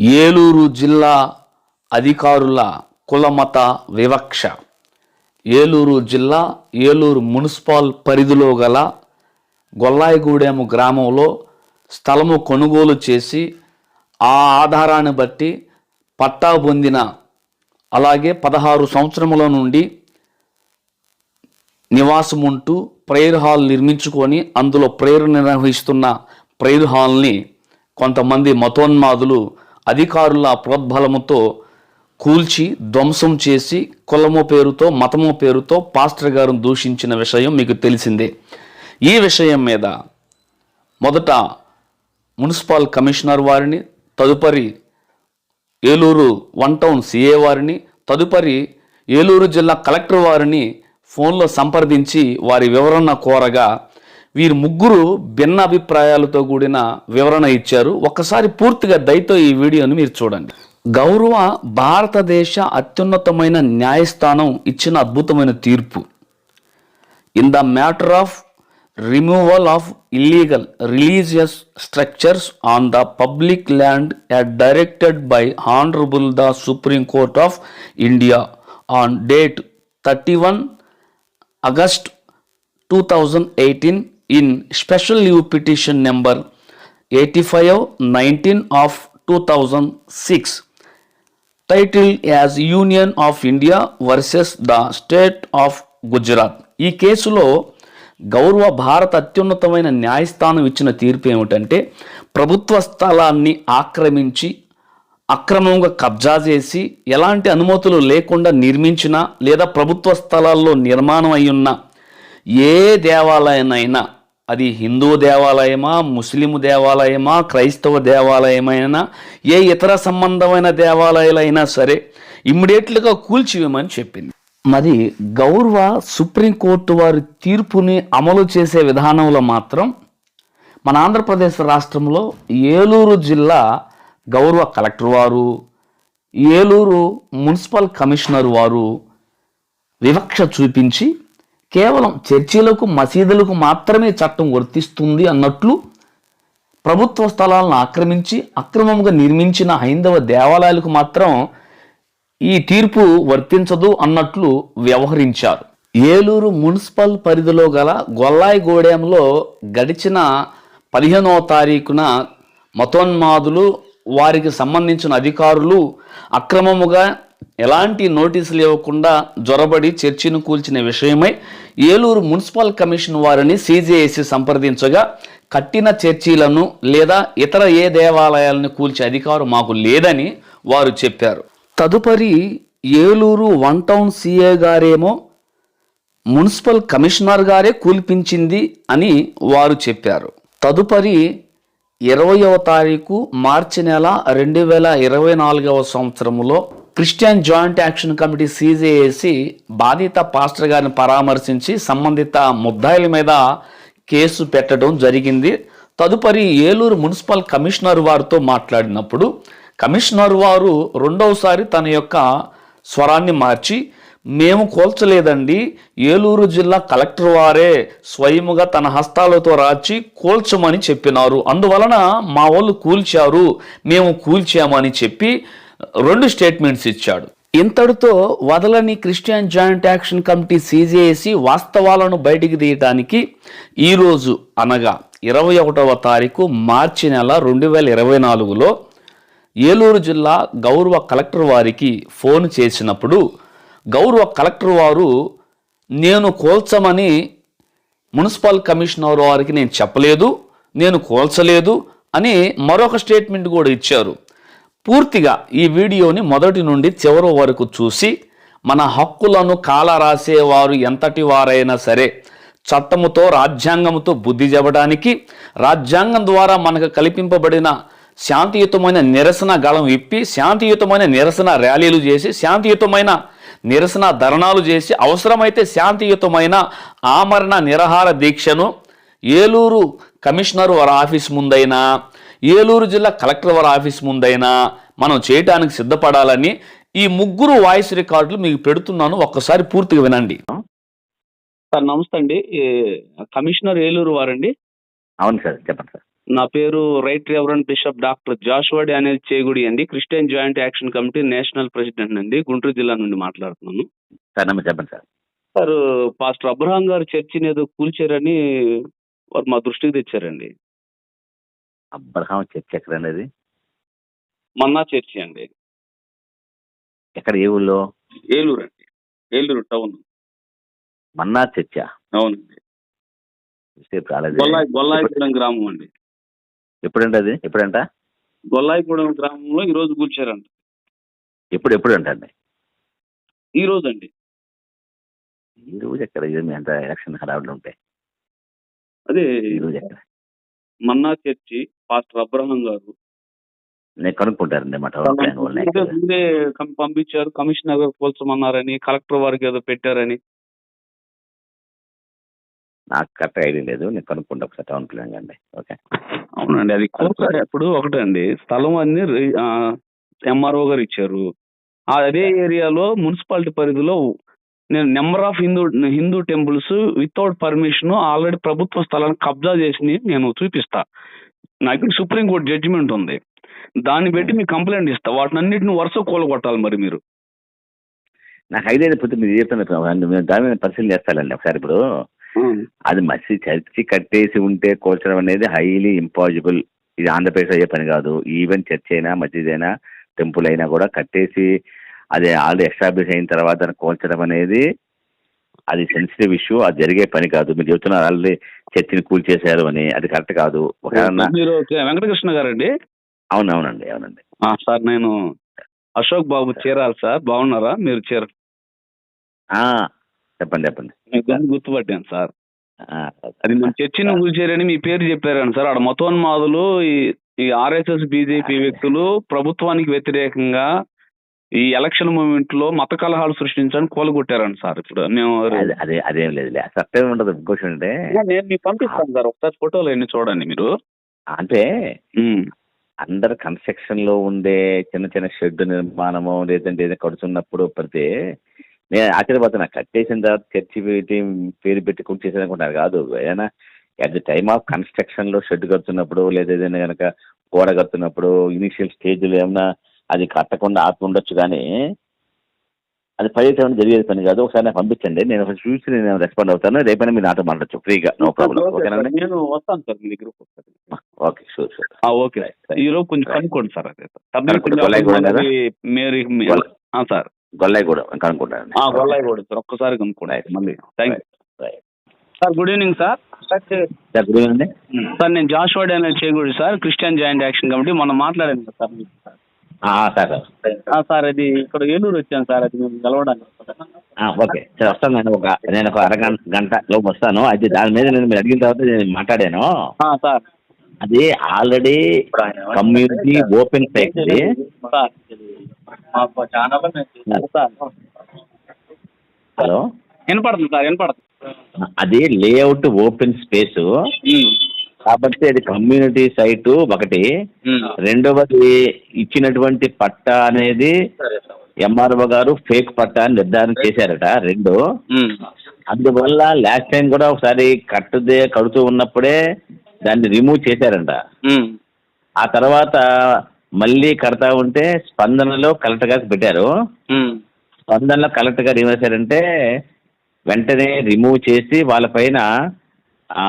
ఏలూరు జిల్లా అధికారుల కులమత వివక్ష. ఏలూరు జిల్లా ఏలూరు మున్సిపల్ పరిధిలో గల గొల్లాయిగూడెం గ్రామంలో స్థలము కొనుగోలు చేసి ఆ ఆధారాన్ని బట్టి పట్టా పొందిన అలాగే పదహారు సంవత్సరముల నుండి నివాసం ఉంటూ ప్రేయర్ హాల్ నిర్మించుకొని అందులో ప్రేయర్ నిర్వహిస్తున్న ప్రేయర్ హాల్ని కొంతమంది మతోన్మాదులు అధికారుల ప్రోద్బలముతో కూల్చి ధ్వంసం చేసి కులము పేరుతో మతము పేరుతో పాస్టర్ గారు దూషించిన విషయం మీకు తెలిసిందే. ఈ విషయం మీద మొదట మున్సిపల్ కమిషనర్ వారిని తదుపరి ఏలూరు వన్ టౌన్ సిఏ వారిని తదుపరి ఏలూరు జిల్లా కలెక్టర్ వారిని ఫోన్లో సంప్రదించి వారి వివరణ కోరగా వీరు ముగ్గురు భిన్న అభిప్రాయాలతో కూడిన వివరణ ఇచ్చారు. ఒక్కసారి పూర్తిగా దయతో ఈ వీడియోని మీరు చూడండి. గౌరవ భారతదేశ అత్యున్నతమైన న్యాయస్థానం ఇచ్చిన అద్భుతమైన తీర్పు. In the matter of removal of illegal religious structures on the public land directed by honourable the Supreme Court of India on date thirty one August two thousand eighteen in special leave petition number eighty five nineteen of two thousand six. Title as union of India versus the state of Gujarat ఈ కేసులో గౌరవ భారత అత్యున్నతమైన న్యాయస్థానం ఇచ్చిన తీర్పు ఏమిటంటే ప్రభుత్వ స్థలాన్ని ఆక్రమించి అక్రమంగా కబ్జా చేసి ఎలాంటి అనుమతులు లేకుండా నిర్మించిన లేదా ప్రభుత్వ స్థలాల్లో నిర్మాణం అయి ఉన్న ఏ దేవాలయనైనా అది హిందూ దేవాలయమా ముస్లిం దేవాలయమా క్రైస్తవ దేవాలయమైనా ఏ ఇతర సంబంధమైన దేవాలయాలైనా సరే ఇమ్మీడియట్లుగా కూల్చివేయమని చెప్పింది. మరి గౌరవ సుప్రీంకోర్టు వారి తీర్పుని అమలు చేసే విధానంలో మాత్రం మన ఆంధ్రప్రదేశ్ రాష్ట్రంలో ఏలూరు జిల్లా గౌరవ కలెక్టర్ వారు ఏలూరు మున్సిపల్ కమిషనర్ వారు వివక్ష చూపించి కేవలం చర్చిలకు మసీదులకు మాత్రమే చట్టం వర్తిస్తుంది అన్నట్లు ప్రభుత్వ స్థలాలను ఆక్రమించి అక్రమంగా నిర్మించిన హైందవ దేవాలయాలకు మాత్రం ఈ తీర్పు వర్తించదు అన్నట్లు వ్యవహరించారు. ఏలూరు మున్సిపల్ పరిధిలో గల గొల్లాయిగూడెంలో గడిచిన పదిహేనవ తారీఖున మతోన్మాదులు వారికి సంబంధించిన అధికారులు అక్రమముగా ఎలాంటి నోటీసులు ఇవ్వకుండా జొరబడి చర్చిను కూల్చిన విషయమై ఏలూరు మున్సిపల్ కమిషన్ వారిని సీజేఏసీ సంప్రదించగా కట్టిన చర్చీలను లేదా ఇతర ఏ దేవాలయాలను కూల్చే అధికారం మాకు లేదని వారు చెప్పారు. తదుపరి ఏలూరు వన్ టౌన్ సీఏ గారేమో మున్సిపల్ కమిషనర్ గారే కూల్పించింది అని వారు చెప్పారు. తదుపరి ఇరవయవ తారీఖు మార్చి నెల రెండు వేల ఇరవై నాలుగవ సంవత్సరంలో Christian joint action committee CJAC బాధిత పాస్టర్ గారిని పరామర్శించి సంబంధిత ముద్దాయిల మీద కేసు పెట్టడం జరిగింది. తదుపరి ఏలూరు మున్సిపల్ కమిషనర్ వారితో మాట్లాడినప్పుడు కమిషనర్ వారు రెండవసారి తన యొక్క స్వరాన్ని మార్చి మేము కోల్చలేదండి. ఏలూరు జిల్లా కలెక్టర్ వారే స్వయముగా తన హస్తాలతో రాచి కూల్చమని చెప్పినారు. అందువలన మా వాళ్ళు కూల్చారు. మేము కూల్చామని చెప్పి రెండు స్టేట్మెంట్స్ ఇచ్చాడు. ఇంతటితో వదలని Christian joint action committee CJC వాస్తవాలను బయటికి తీయటానికి ఈరోజు అనగా ఇరవై ఒకటవ తారీఖు మార్చి నెల రెండు వేల ఇరవై నాలుగులో ఏలూరు జిల్లా గౌరవ కలెక్టర్ వారికి ఫోన్ చేసినప్పుడు గౌరవ కలెక్టర్ వారు నేను కోల్చమని మున్సిపల్ కమిషనర్ వారికి నేను చెప్పలేదు నేను కోల్చలేదు అని మరొక స్టేట్మెంట్ కూడా ఇచ్చారు. పూర్తిగా ఈ వీడియోని మొదటి నుండి చివరి వరకు చూసి మన హక్కులను కాల రాసేవారు ఎంతటి వారైనా సరే చట్టముతో రాజ్యాంగముతో బుద్ధి చెప్పడానికి రాజ్యాంగం ద్వారా మనకు కల్పింపబడిన శాంతియుతమైన నిరసన గళం ఇప్పి శాంతియుతమైన నిరసన ర్యాలీలు చేసి శాంతియుతమైన నిరసన ధర్నాలు చేసి అవసరమైతే శాంతియుతమైన ఆమరణ నిరహార దీక్షను ఏలూరు కమిషనర్ వారి ఆఫీస్ ముందైనా ఏలూరు జిల్లా కలెక్టర్ వారి ఆఫీస్ ముందైనా మనం చేయటానికి సిద్ధపడాలని ఈ ముగ్గురు వాయిస్ రికార్డులు మీకు పెడుతున్నాను. ఒక్కసారి పూర్తిగా వినండి. సార్ నమస్తే అండి. కమిషనర్ ఏలూరు వారండి. అవును సార్ చెప్పండి సార్. నా పేరు right reverend bishop doctor Joshua Daniel Chegudi అండి. Christian joint action committee national president అండి. గుంటూరు జిల్లా నుండి మాట్లాడుతున్నాను. సార్ నమ్మ చెప్పండి సార్. సార్ పాస్టర్ అబ్రహాం గారు చర్చిని ఏదో కూల్చారని వారు మా దృష్టికి తెచ్చారండి. అబ్రహాం చర్చ్ ఎక్కడ అనేది మన్నా చర్చి అండి. ఎక్కడ ఏ ఊళ్ళో? ఏలూరు అండి. ఏలూరు టౌన్. మన్నా చర్చా? అవునండి. గొల్లాయి గొల్లాయిగూడెం గ్రామం అండి. ఎప్పుడంట అది ఎప్పుడంట? గొల్లాయిగూడెం గ్రామంలో ఈ రోజు కూల్చారంట ఎప్పుడు ఎప్పుడు అంటండి ఈ రోజు అండి ఈ రోజు ఎక్కడ? అంత ఎలక్షన్ హడావులు ఉంటాయి అదే ఈ రోజు ఎక్కడ? మన్నా చర్చి పాస్టర్ అబ్రహాం గారు. నేను కనుక్కుంటారండి పంపించారు కమిషనర్ గారు పోల్చమన్నారని కలెక్టర్ వారికి ఏదో పెట్టారని. నాకు కరెక్ట్ ఐడియా లేదు నేను కనుక్కుంటా ఒకసారి టౌన్ ప్లాన్ అండి ఓకే. అవునండి అది కోర్టు ఇప్పుడు ఒకటండి స్థలం అన్ని ఎంఆర్ఓ గారు ఇచ్చారు. ఆ అదే ఏరియాలో మున్సిపాలిటీ పరిధిలో నేను number of Hindu Hindu temples without permission already ప్రభుత్వ స్థలాన్ని కబ్జా చేసి నేను చూపిస్తా. నాకు సుప్రీంకోర్టు జడ్జిమెంట్ ఉంది. దాన్ని పెట్టి మీకు కంప్లైంట్ ఇస్తా. వాటిని అన్నింటిని వరుస కూలగొట్టాలి మరి మీరు. నాకు ఐడియా లేకపోతే మీరు చెప్తున్నారు మేము దాని మీద పరిశీలన చేస్తానండి ఒకసారి ఇప్పుడు. అది మసి చర్చి కట్టేసి ఉంటే కూల్చడం అనేది హైలీ ఇంపాసిబుల్ ఇది ఆంధ్రప్రదేశ్ అయ్యే పని కాదు. ఈవెన్ చర్చ్ అయినా మసీద్ అయినా టెంపుల్ అయినా కూడా కట్టేసి అది ఆల్రెడీ ఎస్టాబ్లిష్ అయిన తర్వాత దాన్ని కూల్చడం అనేది అది సెన్సిటివ్ ఇష్యూ అది జరిగే పని కాదు. మీరు చెప్తున్నారు ఆల్రెడీ చర్చిని కూల్చేశారు అని. అది కరెక్ట్ కాదు. మీరు వెంకటకృష్ణ గారండి? అవును అవునండి. సార్ నేను అశోక్ బాబు చీరాలి సార్. బాగున్నారా? మీరు చీర ఆ, చెప్పండి చెప్పండి. గుర్తుపట్టాను సార్. అది మన చర్చిని కూల్చారని మీ పేరు చెప్పారని సార్. ఆడ మతోన్మాదులు ఈ ఈ ఆర్ఎస్ఎస్ బీజేపీ వ్యక్తులు ప్రభుత్వానికి వ్యతిరేకంగా ఈ ఎలక్షన్ మూమెంట్లో మత కలహాలు సృష్టించడానికి కూలగొట్టారని సార్ ఇప్పుడు. మేము అదే అదే లేదు సత్యం ఉండదు. ఇంకోటి అంటే నేను మీకు పంపిస్తాను సార్. ఒకసారి ఫోటోలు ఎన్ని చూడండి మీరు. అంటే. అండర్ కన్స్ట్రక్షన్లో ఉండే చిన్న చిన్న షెడ్ నిర్మాణము లేదంటే ఏదైనా కడుతున్నప్పుడు పడితే నేను ఆశ్చర్యపోతున్నా. కట్టేసిన తర్వాత చర్చి పెట్టి పేరు పెట్టి చేసేది అనుకుంటారు కాదు ఏదైనా అట్ ది టైమ్ ఆఫ్ కన్స్ట్రక్షన్లో షెడ్ కడుతున్నప్పుడు లేదా ఏదైనా కనుక గోడ కడుతున్నప్పుడు ఇనిషియల్ స్టేజ్లో ఏమన్నా అది కట్టకుండా ఆపి ఉండొచ్చు కానీ అది పై ఏమైనా జరిగేది పని కాదు. ఒకసారి నాకు పంపించండి. నేను ఒకసారి చూసి నేను రెస్పాండ్ అవుతాను. రేపైనా మీరు నాతో మాట్లాడచ్చు. ఫ్రీగా నో ప్రాబ్లం ఓకేనండి నేను వస్తాను సార్ మీ దగ్గరకు ఒకసారి. ఓకే షూర్ షూర్ ఆ, ఓకే ఈ రోజు కొంచెం కనుక్కోండి సార్ అదే మేరీ సార్. గొల్లాయి కూడా కనుక్కుంటానండి ఆ, గొల్లాయి కూడా సార్. ఒక్కసారి కనుక్కోండి. మళ్ళీ. Thank you right sir good evening sir. Sir good evening sir నేను జాషువా డానియల్ చేయకూడదు sir. Christian joint action committee. మొన్న మాట్లాడాను సార్ సార్ సార్. సార్ అది ఇక్కడ ఏలూరు వచ్చాను సార్ అది మేము గెలవడానికి ఆ, ఓకే. సరే వస్తాను నేను ఒక నేను ఒక అరగంట గంట లోపు వస్తాను. అది దాని మీద నేను మీరు అడిగిన తర్వాత నేను మాట్లాడాను. సార్. అది ఆల్రెడీ కమ్యూనిటీ ఓపెన్ సైట్ ఇది. హలో. వినపడుతుంది సార్ వినపడుతుంది. అది లేఅవుట్ ఓపెన్ స్పేస్ కాబట్టి అది కమ్యూనిటీ సైట్ ఒకటి. రెండవది ఇచ్చినటువంటి పట్టా అనేది ఎంఆర్ఓ గారు ఫేక్ పట్టా అని నిర్ధారణ చేశారట రెండు. అందువల్ల లాస్ట్ టైం కూడా ఒకసారి కట్టుదే కడుతూ ఉన్నప్పుడే దాన్ని రిమూవ్ చేశారంట. ఆ తర్వాత మళ్ళీ కడతా ఉంటే స్పందనలో కలెక్టర్ గారికి పెట్టారు. స్పందనలో కలెక్టర్ గారు ఏం చేశారంటే వెంటనే రిమూవ్ చేసి వాళ్ళపైన ఆ,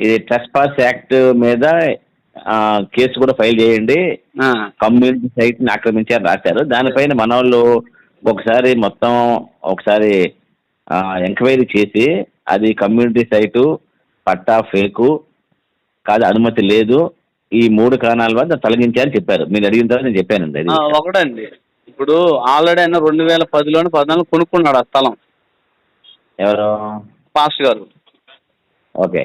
ఇది ట్రెస్పాస్ యాక్ట్ మీద కేసు కూడా ఫైల్ చేయండి. కమ్యూనిటీ సైట్ని ఆక్రమించారు రాశారు. దానిపైన మన వాళ్ళు ఒకసారి మొత్తం ఒకసారి ఎంక్వైరీ చేసి అది కమ్యూనిటీ సైటు పట్టా ఫేకు కాదు అనుమతి లేదు. ఈ మూడు కారణాల వల్ల తొలగించారని చెప్పారు. మీరు అడిగిన తర్వాత నేను చెప్పానండి అది. ఆ, ఒకటండి. ఇప్పుడు ఆల్రెడీ ఆయన రెండు వేల పదిలోని పద్నాలుగు కొనుక్కున్నాడు ఆ స్థలం. ఎవరు? పాస్ట్ గారు. ఓకే.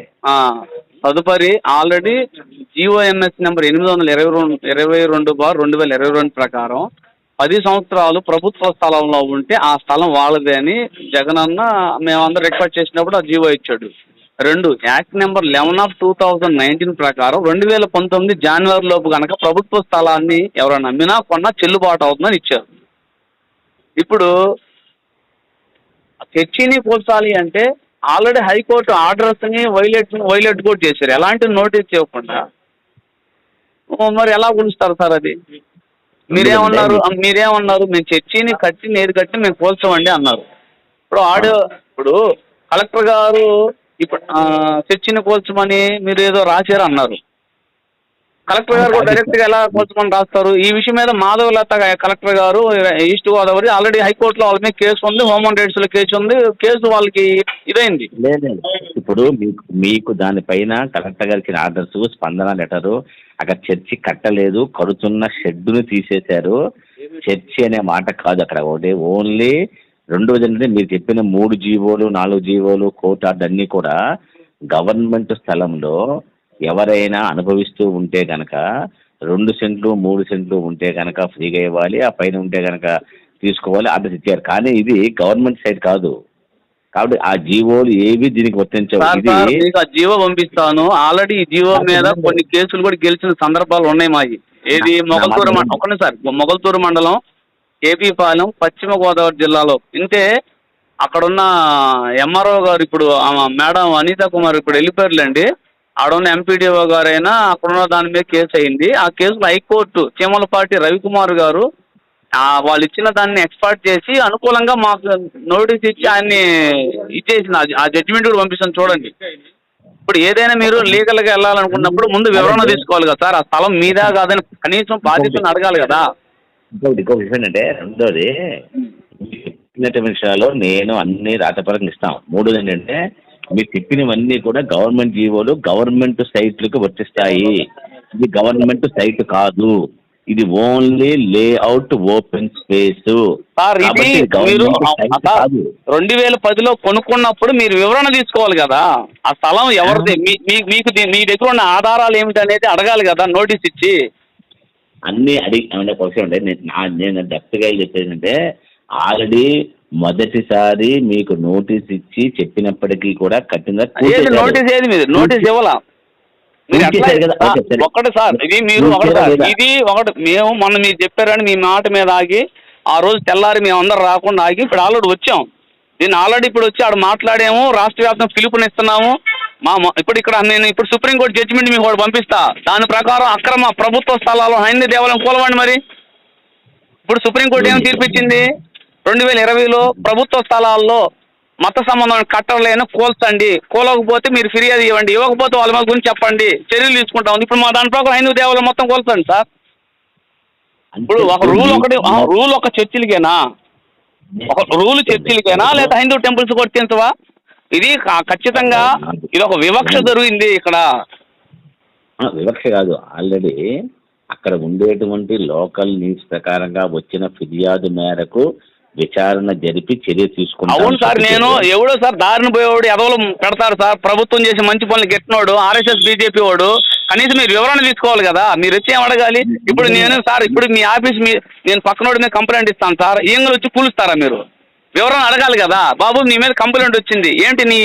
తదుపరి ఆల్రెడీ జిఓఎంఎస్ నెంబర్ ఎనిమిది వందల ఇరవై రెండు ఇరవై రెండు బార్ రెండు వేల ఇరవై రెండు ప్రకారం పది సంవత్సరాలు ప్రభుత్వ స్థలంలో ఉంటే ఆ స్థలం వాళ్ళదే అని జగన్ అన్న మేమందరం రిక్వెస్ట్ చేసినప్పుడు ఆ జీవో ఇచ్చాడు. రెండు act number eleven of two thousand nineteen ప్రకారం రెండు వేల పంతొమ్మిది జనవరి లోపు కనుక ప్రభుత్వ స్థలాన్ని ఎవరైనా అమ్మినా కొన్నా చెల్లుబాటు అవుతుందని ఇచ్చారు. ఇప్పుడు చర్చిని కూల్చాలి అంటే ఆల్రెడీ హైకోర్టు ఆర్డర్స్ని వైలేట్ వైలేట్ కూడా చేశారు. ఎలాంటి నోటీస్ చేయకుండా ఓ, మరి ఎలా కూలుస్తారు సార్ అది? మీరేమన్నారు? మీరేమన్నారు? మేము చర్చిని కట్టి నేరు కట్టి మేము కూల్చమండి అన్నారు. ఇప్పుడు ఆడియో ఇప్పుడు కలెక్టర్ గారు ఇప్పుడు చర్చిని కూల్చమని మీరు ఏదో రాశారు అన్నారు కలెక్టర్ గారు కూడా డైరెక్ట్గా ఎలా కూల్చమని రాస్తారు? ఈ విషయం మీద మాధవలత కలెక్టర్ గారు ఈస్ట్ గోదావరి ఆల్రెడీ హైకోర్టులో వాళ్ళ మీద కేసు ఉంది హ్యూమన్ రైట్స్లో కేసు ఉంది కేసు వాళ్ళకి ఇదైంది. ఇప్పుడు మీకు మీకు దానిపైన కలెక్టర్ గారికి ఆర్డర్స్ స్పందన లెటరు అక్కడ చర్చి కట్టలేదు కడుతున్న షెడ్డును తీసేశారు. చర్చి అనే మాట కాదు అక్కడ ఒకటి ఓన్లీ రెండోది ఏంటంటే మీరు చెప్పిన మూడు జీవోలు నాలుగు జీవోలు కోర్టు అన్నీ కూడా గవర్నమెంట్ స్థలంలో ఎవరైనా అనుభవిస్తూ ఉంటే కనుక రెండు సెంట్లు మూడు సెంట్లు ఉంటే కనుక ఫ్రీగా ఇవ్వాలి ఆ పైన ఉంటే కనుక తీసుకోవాలి ఆర్డర్స్ ఇచ్చారు కానీ ఇది గవర్నమెంట్ సైడ్ కాదు. కాబట్టి ఆ జీవోలు ఏవి దీనికి వర్తించవు? జీవో పంపిస్తాను. ఆల్రెడీ ఈ జీవో మీద కొన్ని కేసులు కూడా గెలిచిన సందర్భాలు ఉన్నాయి మావి. ఏది? మొగల్తూరు మండలం. ఒక్కనే సార్ మొగల్తూరు మండలం ఏపీ పాలెం పశ్చిమ గోదావరి జిల్లాలో. ఇంతే అక్కడున్న ఎంఆర్ఓ గారు ఇప్పుడు మేడం అనితా కుమార్ ఇప్పుడు వెళ్ళిపోయారులేండి. ఆడున్న ఎంపీడీఓ గారైనా అక్కడున్న దాని మీద కేసు అయింది. ఆ కేసులో హైకోర్టు చీమలపాటి రవికుమార్ గారు వాళ్ళు ఇచ్చిన దాన్ని ఎక్స్పర్ట్ చేసి అనుకూలంగా మాకు నోటీస్ ఇచ్చి ఆయన్ని ఇచ్చేసింది ఆ- జడ్జిమెంట్ కూడా పంపిస్తాను చూడండి. ఇప్పుడు ఏదైనా మీరు లీగల్గా వెళ్ళాలనుకున్నప్పుడు ముందు వివరణ తీసుకోవాలి కదా సార్. ఆ స్థలం మీదా కాదని కనీసం బాధ్యతను అడగాలి కదా. ఇంకొకటి ఇంకొక విషయం ఏంటంటే రెండోది విషయాల్లో నేను అన్ని రాతపరంగా ఇస్తాం. మూడోది ఏంటంటే మీరు చెప్పినవన్నీ కూడా గవర్నమెంట్ జీవోలు గవర్నమెంట్ సైట్లకు వర్తిస్తాయి ఇది గవర్నమెంట్ సైట్ కాదు. ఇది ఓన్లీ లేఅవుట్ ఓపెన్ స్పేస్. రెండు వేల పదిలో కొనుక్కున్నప్పుడు మీరు వివరణ తీసుకోవాలి కదా. ఆ స్థలం ఎవరిది? మీకు మీ దగ్గర ఉన్న ఆధారాలు ఏమిటి అనేది అడగాలి కదా నోటీస్ ఇచ్చి. అన్ని అడిగి ఒక విషయం నేను డెప్త్గా చెప్పేది అంటే ఆల్రెడీ మొదటిసారి మీకు నోటీస్ ఇచ్చి చెప్పినప్పటికీ కూడా కఠినంగా ఏది. నోటీస్ ఏది మీరు నోటీస్ ఇవ్వాలా. ఒకటి సార్ ఇది మీరు ఒకటి సార్? ఇది ఒకటి మేము మొన్న మీరు చెప్పారని మీ మాట మీద ఆగి ఆ రోజు తెల్లారి మేము అందరం రాకుండా ఆగి ఇప్పుడు ఆల్రెడీ వచ్చాం. దీన్ని ఆల్రెడీ ఇప్పుడు వచ్చి ఆడ మాట్లాడాము రాష్ట్ర వ్యాప్తంగా పిలుపునిస్తున్నాము మా మా- ఇప్పుడు ఇక్కడ నేను ఇప్పుడు సుప్రీంకోర్టు జడ్జిమెంట్ మీకు ఒకటి పంపిస్తా. దాని ప్రకారం అక్రమ ప్రభుత్వ స్థలాలు హైందీ దేవాలయం కూలవండి మరి. ఇప్పుడు సుప్రీంకోర్టు ఏం తీర్పిచ్చింది రెండు వేల ఇరవైలో ప్రభుత్వ స్థలాల్లో మత సంబంధమైన కట్టలేని కూల్చండి. కూలకపోతే మీరు ఫిర్యాదు ఇవ్వండి. ఇవ్వకపోతే వాళ్ళ మీద గురించి చెప్పండి. చర్యలు తీసుకుంటాం. ఇప్పుడు మా దాని ప్రకారం హైందూ దేవాలయం మొత్తం కూల్చండి సార్. ఇప్పుడు ఒక రూల్ ఒకటి రూల్ ఒక చర్చిలకేనా? ఒక రూల్ చర్చిలకేనా? లేదా హైందూ టెంపుల్స్ కొట్టించవా ఇది ఖచ్చితంగా ఇది ఒక వివక్ష జరిగింది ఇక్కడ. వివక్ష కాదు. ఆల్రెడీ అక్కడ ఉండేటువంటి లోకల్ నీడ్స్ ప్రకారంగా వచ్చిన ఫిర్యాదు మేరకు విచారణ జరిపి చర్య తీసుకుంటాం అవును సార్ నేను ఎవడో సార్ దారిని పోయేవాడు ఎదవలు పెడతారు సార్. ప్రభుత్వం చేసి మంచి పనులు గెట్టినోడు ఆర్ఎస్ఎస్ బీజేపీ వాడు. కనీసం మీరు వివరణ తీసుకోవాలి కదా మీరు వచ్చి ఏం అడగాలి? ఇప్పుడు నేను సార్ ఇప్పుడు మీ ఆఫీస్ మీ నేను పక్కనోడి మీద కంప్లైంట్ ఇస్తాను సార్. ఈంగలు వచ్చి కూలుస్తారా మీరు? వివరణ అడగాలి కదా. బాబు నీ మీద కంప్లైంట్ వచ్చింది. ఏంటి నీ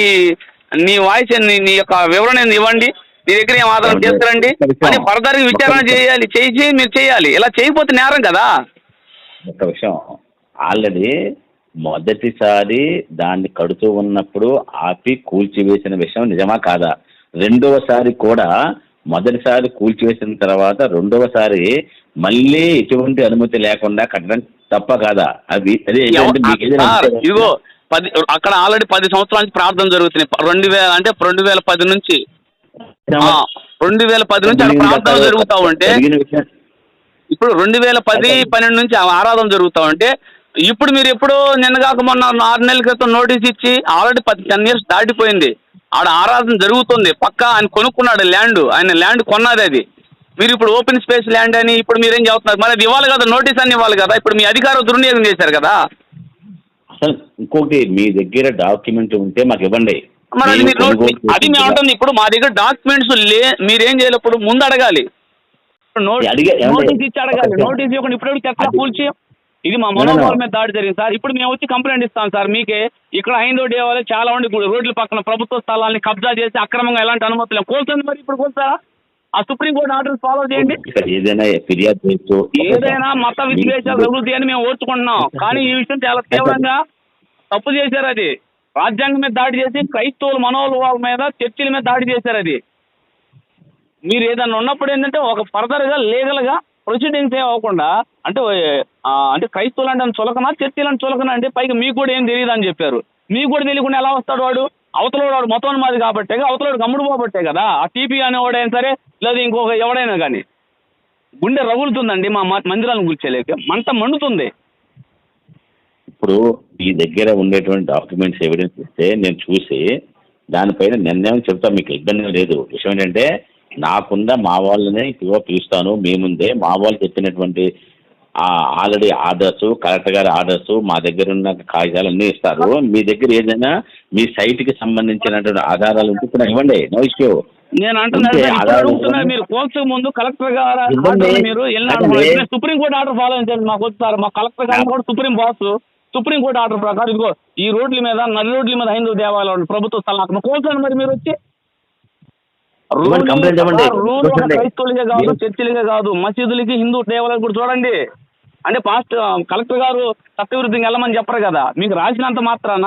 నీ వాయిస్ నీ యొక్క వివరణ ఇవ్వండి? నీ దగ్గర ఏం ఆధారం చేసుకురండి అని ఫర్దర్ విచారణ చేయాలి. చేసి మీరు చేయాలి. ఇలా చేయకపోతే నేరం కదా. ఒక విషయం ఆల్రెడీ మొదటిసారి దాన్ని కడుతూ ఉన్నప్పుడు ఆపి కూల్చివేసిన విషయం నిజమా కాదా? రెండవసారి కూడా మొదటిసారి కూల్చివేసిన తర్వాత రెండవసారి మళ్ళీ ఎటువంటి అనుమతి లేకుండా కట్టడం తప్ప కాదా? అది ఇదిగో పది అక్కడ ఆల్రెడీ పది సంవత్సరాల నుంచి ప్రార్థన జరుగుతున్నాయి. రెండు వేల అంటే రెండు వేల పది నుంచి. రెండు వేల పది నుంచి అక్కడ ప్రార్థన జరుగుతా ఉంటే ఇప్పుడు రెండు వేల పది పన్నెండు నుంచి ఆరాధన జరుగుతా ఉంటే ఇప్పుడు మీరు ఎప్పుడు నిన్నగాక మొన్న ఆరు నెలల క్రితం నోటీస్ ఇచ్చి ఆల్రెడీ పది టెన్ ఇయర్స్ దాటిపోయింది. ఆడ ఆరాధన జరుగుతుంది. పక్క ఆయన కొనుక్కున్నాడు ల్యాండ్. ఆయన ల్యాండ్ కొన్నది అది. మీరు ఇప్పుడు ఓపెన్ స్పేస్ ల్యాండ్ అని ఇప్పుడు మీరేం చెబుతున్నారు? మరి అది ఇవ్వాలి కదా నోటీస్ అని ఇవ్వాలి కదా? ఇప్పుడు మీ అధికారం దుర్వినియోగం చేశారు కదా? అసలు ఇంకోటి మీ దగ్గర డాక్యుమెంట్ ఉంటే మాకు ఇవ్వండి. మరి అది మీరు అది మేము చేసిన- అంటుంది. ఇప్పుడు మా దగ్గర డాక్యుమెంట్స్ లే మీరేం చేయాలి ఇప్పుడు ముందు అడగాలి? నోటీస్ ఇచ్చి అడగాలి. నోటీస్ ఇవ్వకుండా ఇప్పుడు అది- కూల్చి ఇది మా no. మీద దాడి జరిగింది సార్. ఇప్పుడు మేము వచ్చి కంప్లైంట్ ఇస్తాం సార్. మీకే ఇక్కడ హైందో దేవాలయం చాలా మంది ఇప్పుడు రోడ్ల పక్కన ప్రభుత్వ స్థలాన్ని కబ్జా చేసి అక్రమంగా ఎలాంటి అనుమతులు. కూల్చండి మరి ఇప్పుడు కూల్చారా ఆ సుప్రీంకోర్టు ఆర్డర్స్ ఫాలో చేయండి. ఏదైనా ఫిర్యాదు ఏదైనా మత విద్వేషాలు అభివృద్ధి అని మేము ఓర్చుకుంటున్నాం. కానీ ఈ విషయం చాలా తీవ్రంగా తప్పు చేశారు అది. రాజ్యాంగం మీద దాడి చేసి క్రైస్తవుల మనోభావాల మీద చర్చిల మీద దాడి చేశారు అది. మీరు ఏదైనా ఉన్నప్పుడు ఏంటంటే ఒక ఫర్దర్గా లీగల్గా ప్రొసీడింగ్స్ ఏ అవ్వకుండా అంటే అంటే క్రైస్తవులు అంటే చులకనా చర్చిలు అంటే చులకనా అంటే పైగా మీకు కూడా ఏం తెలియదు అని చెప్పారు. మీకు కూడా తెలియకుండా ఎలా వస్తాడు వాడు? అవతలవాడు వాడు మొత్తం మాది కాబట్టే అవతలవాడు గమ్ముడు పోబట్టే కదా. ఆ టీపీ అనేవాడైనా సరే లేదా ఇంకొక ఎవడైనా కానీ. గుండె రగులుతుందండి మా మందిరాలను కూర్చోలేక మంట మండుతుంది. ఇప్పుడు మీ దగ్గర ఉండేటువంటి డాక్యుమెంట్స్ ఎవిడెన్స్ ఇస్తే నేను చూసి దానిపైన నిర్ణయం చెప్తా మీకు ఇబ్బంది లేదు. విషయం ఏంటంటే నాకుండా మా వాళ్ళని ఇదిగో పిలుస్తాను మీ ముందే మా వాళ్ళు చెప్పినటువంటి ఆల్రెడీ ఆర్డర్స్ కలెక్టర్ గారి ఆర్డర్స్ మా దగ్గర ఉన్న కాగితాలు అన్నీ ఇస్తారు. మీ దగ్గర ఏదైనా మీ సైట్కి సంబంధించినటువంటి ఆధారాలు ఉంటే ఇప్పుడు ఇవ్వండి. No issue. నేను అంటున్నాను. మీరు కోర్టు ముందు కలెక్టర్ గారు మీరు. సుప్రీం కోర్టు ఆర్డర్ ఫాలో చేయాలి మాకు సార్. మా కలెక్టర్ గారు కూడా supreme boss Supreme Court order ప్రకారం ఇదిగో ఈ రోడ్ల మీద నడి రోడ్ల మీద హైందవ దేవాలయాలు ప్రభుత్వ స్థలం అక్కడ కోల్చండి మరి మీరు వచ్చి. క్రైస్తవులకే కాదు చర్చిలకే కాదు మసీదులకి హిందూ దేవాలయాలు కూడా చూడండి. అంటే పాస్ట్ కలెక్టర్ గారు చట్టవిరుద్ధంగా వెళ్ళమని చెప్పరు కదా. మీకు రాసినంత మాత్రాన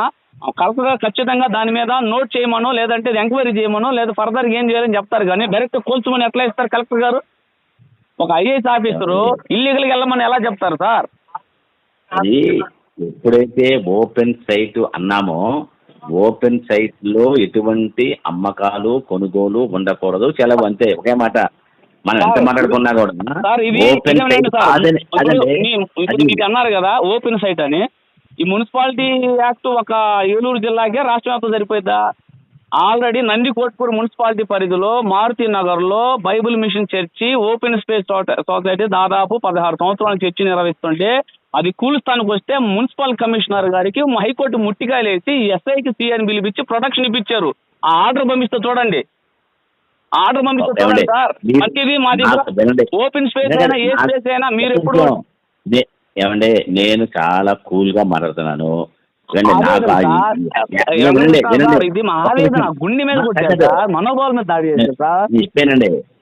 కలెక్టర్ గారు ఖచ్చితంగా దాని మీద నోట్ చేయమనో లేదంటే ఎంక్వైరీ చేయమనో లేదా ఫర్దర్ ఏం చేయాలని చెప్తారు కానీ డైరెక్ట్ కూల్చమని ఎట్లా ఇస్తారు కలెక్టర్ గారు? ఒక ఐఏఎస్ ఆఫీసరు ఇల్లీగల్గా వెళ్ళమని ఎలా చెప్తారు సార్? ఎప్పుడైతే ఓపెన్ సైట్ అన్నామో ఓపెన్ సైట్లో ఎటువంటి అమ్మకాలు కొనుగోలు ఉండకూడదు. సెలవు అంతే. ఒకే మాట. మనం ఎంత మాట్లాడుకున్నా కూడా ఓపెన్ మీకు అన్నారు కదా ఓపెన్ సైట్ అని. ఈ మున్సిపాలిటీ యాక్ట్ ఒక ఏలూరు జిల్లాకే రాష్ట్ర వ్యాప్తం సరిపోయిందా ఆల్రెడీ నందికోట్పూర్ మున్సిపాలిటీ పరిధిలో మారుతి నగర్లో bible mission church open space society- society దాదాపు పదహారు సంవత్సరాల చర్చి నిర్వహిస్తుంటే అది కూలుస్తానికి వస్తే మున్సిపల్ కమిషనర్ గారికి హైకోర్టు ముట్టికాయలు వేసి ఎస్ఐకి సిఐని పిలిపించి ప్రొటెక్షన్ ఇప్పించారు. ఆ ఆర్డర్ పంపిస్తే చూడండి. ఆర్డర్ పంపిస్తే చూడండి? సార్. మీరు- మంచిది మా నాకు వినండి. దగ్గర ఓపెన్ స్పేస్ అయినా ఏ స్పేస్ అయినా మీరు ఎప్పుడు ఏమండి నేను చాలా కూల్గా మాట్లాడుతున్నాను ఇది మా ఆవేదన గుండె మీద కొట్టారు. సార్. మీద దాడి చేశారు సార్.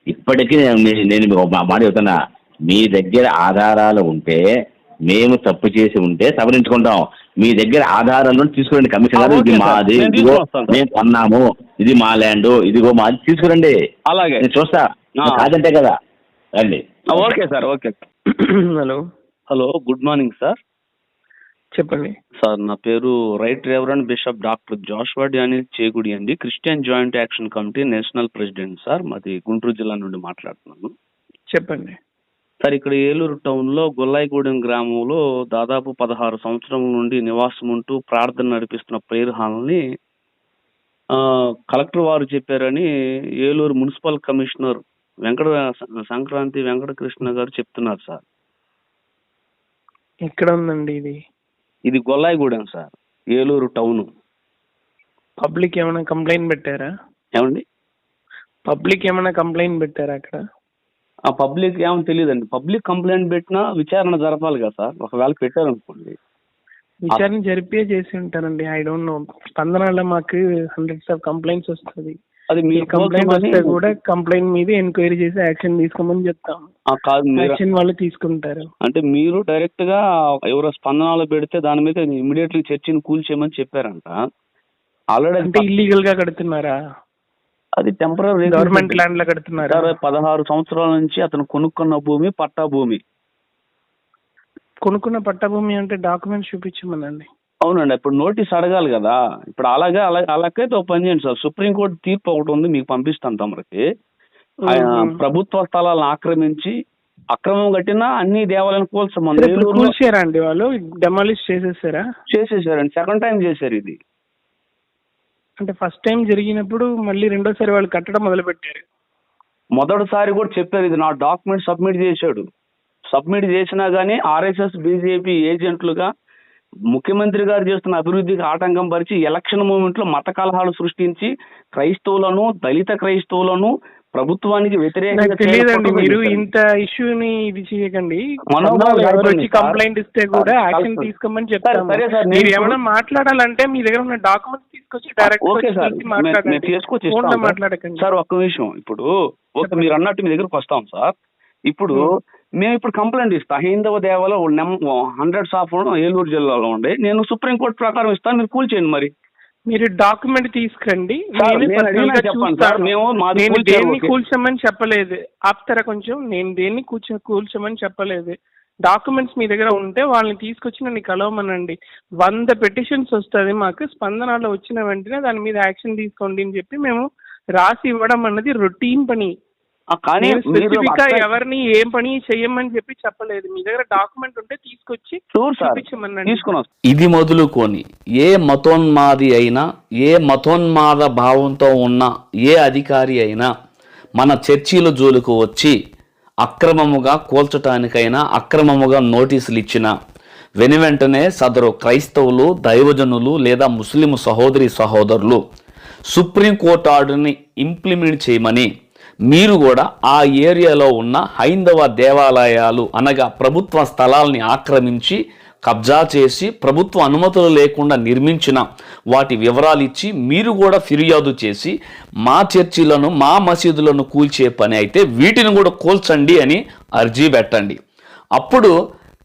ఇప్పటికీ నేను మాట చెప్తున్నా. మీ దగ్గర ఆధారాలు ఉంటే మేము తప్పు చేసి ఉంటే సవరించుకుంటాం. మీ దగ్గర ఆధారాలను తీసుకురండి కమిషన్ గారు. ఇది. మాది ఇదిగో. మేము కొన్నాము. ఇది మా ల్యాండ్ ఇదిగో మాది. తీసుకురండి. అలాగే. నేను చూస్తా. కాదంటే కదా. రండి. Okay sir okay. Hello. Hello good morning sir. చెప్పండి. సార్ నా పేరు right reverend bishop doctor Joshua Daniel Chegudi అండి. Christian joint action committee national president sir. మాది గుంటూరు జిల్లా నుండి మాట్లాడుతున్నాను. చెప్పండి. సార్ ఇక్కడ ఏలూరు టౌన్లో గొల్లాయిగూడెం గ్రామంలో దాదాపు పదహారు సంవత్సరాల నుండి నివాసం ఉంటూ ప్రార్థన నడిపిస్తున్న ప్రేయర్ హాల్ని కలెక్టర్ వారు చెప్పారని ఏలూరు మున్సిపల్ కమిషనర్ వెంకట సంక్రాంతి వెంకటకృష్ణ గారు చెప్తున్నారు సార్. ఎక్కడ ఉందండి ఇది? ఇది Gollayigudem sir Eluru town. Public ఏమైనా కంప్లైంట్ పెట్టారా? ఏమండి? పబ్లిక్ ఏమైనా కంప్లైంట్ పెట్టారా అక్కడ? ఆ పబ్లిక్ ఏమో తెలియదండి. పబ్లిక్ కంప్లైంట్ పెట్టినా విచారణ జరపాలి కదా సార్. ఒకవేళ పెట్టారనుకోండి. విచారణ జరిపే చేసి ఉంటారండి. ఐ డోంట్ నో స్పందనలో మాకు హండ్రెడ్స్ ఆఫ్ కంప్లైంట్స్ వస్తుంది. అది మీ కంప్లైంట్ వస్తే కూడా కంప్లైంట్ మీద ఎంక్వైరీ చేసి యాక్షన్ తీసుకోమని చెప్తాం. ఆ, కాదు మీరు యాక్షన్ వాళ్ళు తీసుకుంటారు. అంటే మీరు డైరెక్ట్గా ఎవరో స్పందనలో పెడితే దాని మీద ఇమీడియట్గా చర్చిని కూల్చేయమని చెప్పారంట. ఆల్రెడీ అంటే ఇల్లీగల్గా కడుతున్నారా? అది టెంపరీ గవర్నమెంట్ ల్యాండ్లో కడుతున్నారా. పదహారు సంవత్సరాల నుంచి అతను కొనుక్కున్న భూమి పట్టా భూమి. కొనుక్కున్న పట్టభూమి అంటే డాక్యుమెంట్స్ చూపించమనండి. అవునండి ఇప్పుడు నోటీస్ అడగాలి కదా. ఇప్పుడు అలాగే అలా అలాగైతే ఒక పని చేయండి సార్. సుప్రీంకోర్టు తీర్పు ఒకటి ఉంది మీకు పంపిస్తాను తమరికి. ఆయన. ప్రభుత్వ స్థలాలను ఆక్రమించి అక్రమం కట్టినా అన్ని కూల్చారా అండి వాళ్ళు? డెమాలిష్ చేసేసారా? చేసేసారండి. సెకండ్ టైం చేశారు ఇది. అంటే ఫస్ట్ టైం జరిగినప్పుడు మళ్ళీ రెండోసారి వాళ్ళు కట్టడం మొదలు పెట్టారు మొదటిసారి కూడా చెప్పారు ఇది నా డాక్యుమెంట్ సబ్మిట్ చేశాడు. సబ్మిట్ చేసినా కానీ ఆర్ఎస్ఎస్ బీజేపీ ఏజెంట్లుగా ముఖ్యమంత్రి గారు చేస్తున్న అభివృద్ధికి ఆటంకం పరిచి ఎలక్షన్ మూమెంట్లో మత కలహాలు సృష్టించి క్రైస్తవులను దళిత క్రైస్తవులను ప్రభుత్వానికి నాకు వ్యతిరేకంగా తెలియదండి మీరు ఇంత ఇష్యూని ఇది చేయకండి. వచ్చి? కంప్లైంట్ ఇస్తే కూడా యాక్షన్ తీసుకోమని చెప్తాము. సరే సార్, నేను మీరు ఏమైనా మాట్లాడాలంటే మీ దగ్గర ఉన్న డాక్యుమెంట్స్ తీసుకొచ్చి డైరెక్ట్ ఓకే సార్. మాట్లాడండి. తీసుకొచ్చి. మాట్లాడకండి. సార్ ఒక్క నిమిషం. ఇప్పుడు ఓకే మీరు అన్నట్టు మీ దగ్గరకు వస్తాం సార్. ఇప్పుడు మేము ఇప్పుడు కంప్లైంట్ ఇస్తాం. హైందవ దేవాలయం హండ్రెడ్స్ ఆఫ్ ఏలూరు జిల్లాలో ఉండే. నేను సుప్రీంకోర్టు ప్రకారం ఇస్తాను. మీరు కూల్ చేయండి మరి. మీరు డాక్యుమెంట్ తీసుకురండి. నేనే దేన్ని. కూల్చమని చెప్పలేదు. ఆపుతారా కొంచెం? నేను దేన్ని కూర్చో కూల్చమని చెప్పలేదు. డాక్యుమెంట్స్ మీ దగ్గర ఉంటే వాళ్ళని తీసుకొచ్చి నన్ను కలవమనండి. వంద పెటిషన్స్ వస్తుంది మాకు. స్పందనలో వచ్చిన వెంటనే దాని మీద యాక్షన్ తీసుకోండి అని చెప్పి మేము రాసి ఇవ్వడం అన్నది రొటీన్ పని. కానీ స్పెసిఫిక్గా ఎవరిని ఏం పని చెయ్యమని చెప్పి చెప్పలేదు. మీ దగ్గర డాక్యుమెంట్ ఉంటే తీసుకొచ్చి షూర్ సార్ చూపించమనండి. తీసుకుని వస్తాం ఇది మొదలుకొని ఏ మతోన్మాది అయినా ఏ మతోన్మాద భావంతో ఉన్న ఏ అధికారి అయినా మన చర్చీల జోలికి వచ్చి అక్రమముగా కూల్చటానికైనా అక్రమముగా నోటీసులు ఇచ్చిన వెను వెంటనే సదరు క్రైస్తవులు దైవజనులు లేదా ముస్లిం సహోదరి సహోదరులు సుప్రీంకోర్టు ఆర్డర్ని ఇంప్లిమెంట్ చేయమని మీరు కూడా ఆ ఏరియాలో ఉన్న హైందవ దేవాలయాలు అనగా ప్రభుత్వ స్థలాల్ని ఆక్రమించి కబ్జా చేసి ప్రభుత్వ అనుమతులు లేకుండా నిర్మించిన వాటి వివరాలు ఇచ్చి మీరు కూడా ఫిర్యాదు చేసి మా చర్చిలను మా మసీదులను కూల్చే పని అయితే వీటిని కూడా కూల్చండి అని అర్జీ పెట్టండి. అప్పుడు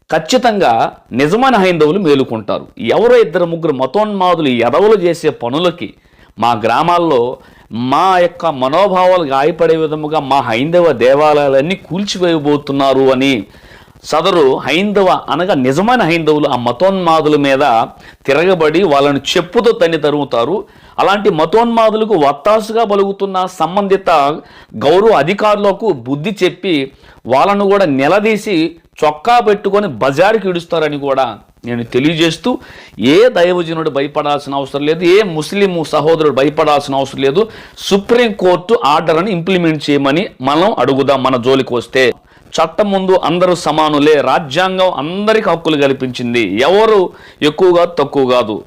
ఖచ్చితంగా నిజమైన హైందవులు మేలుకుంటారు. ఎవరో ఇద్దరు ముగ్గురు మతోన్మాదులు ఎదవలు చేసే పనులకి మా గ్రామాల్లో మా యొక్క మనోభావాలు గాయపడే విధముగా మా హైందవ దేవాలయాలన్నీ కూల్చివేయబోతున్నారు అని సదరు హైందవ అనగా నిజమైన హైందవులు ఆ మతోన్మాదుల మీద తిరగబడి వాళ్ళని చెప్పుతో తన్ని తరుగుతారు అలాంటి మతోన్మాదులకు వత్తాసుగా పలుకుతున్న సంబంధిత గౌరవ అధికారులకు బుద్ధి చెప్పి వాళ్ళను కూడా నిలదీసి చొక్కా పెట్టుకొని బజారుకి ఇడుస్తారని కూడా నేను తెలియజేస్తూ ఏ దైవజనుడు భయపడాల్సిన అవసరం లేదు ఏ ముస్లిం సహోదరుడు భయపడాల్సిన అవసరం లేదు సుప్రీంకోర్టు ఆర్డర్ అని ఇంప్లిమెంట్ చేయమని మనం అడుగుదాం మన జోలికి వస్తే. చట్టం ముందు అందరూ సమానులే రాజ్యాంగం అందరికి హక్కులు కల్పించింది. ఎవరు ఎక్కువగా తక్కువ కాదు.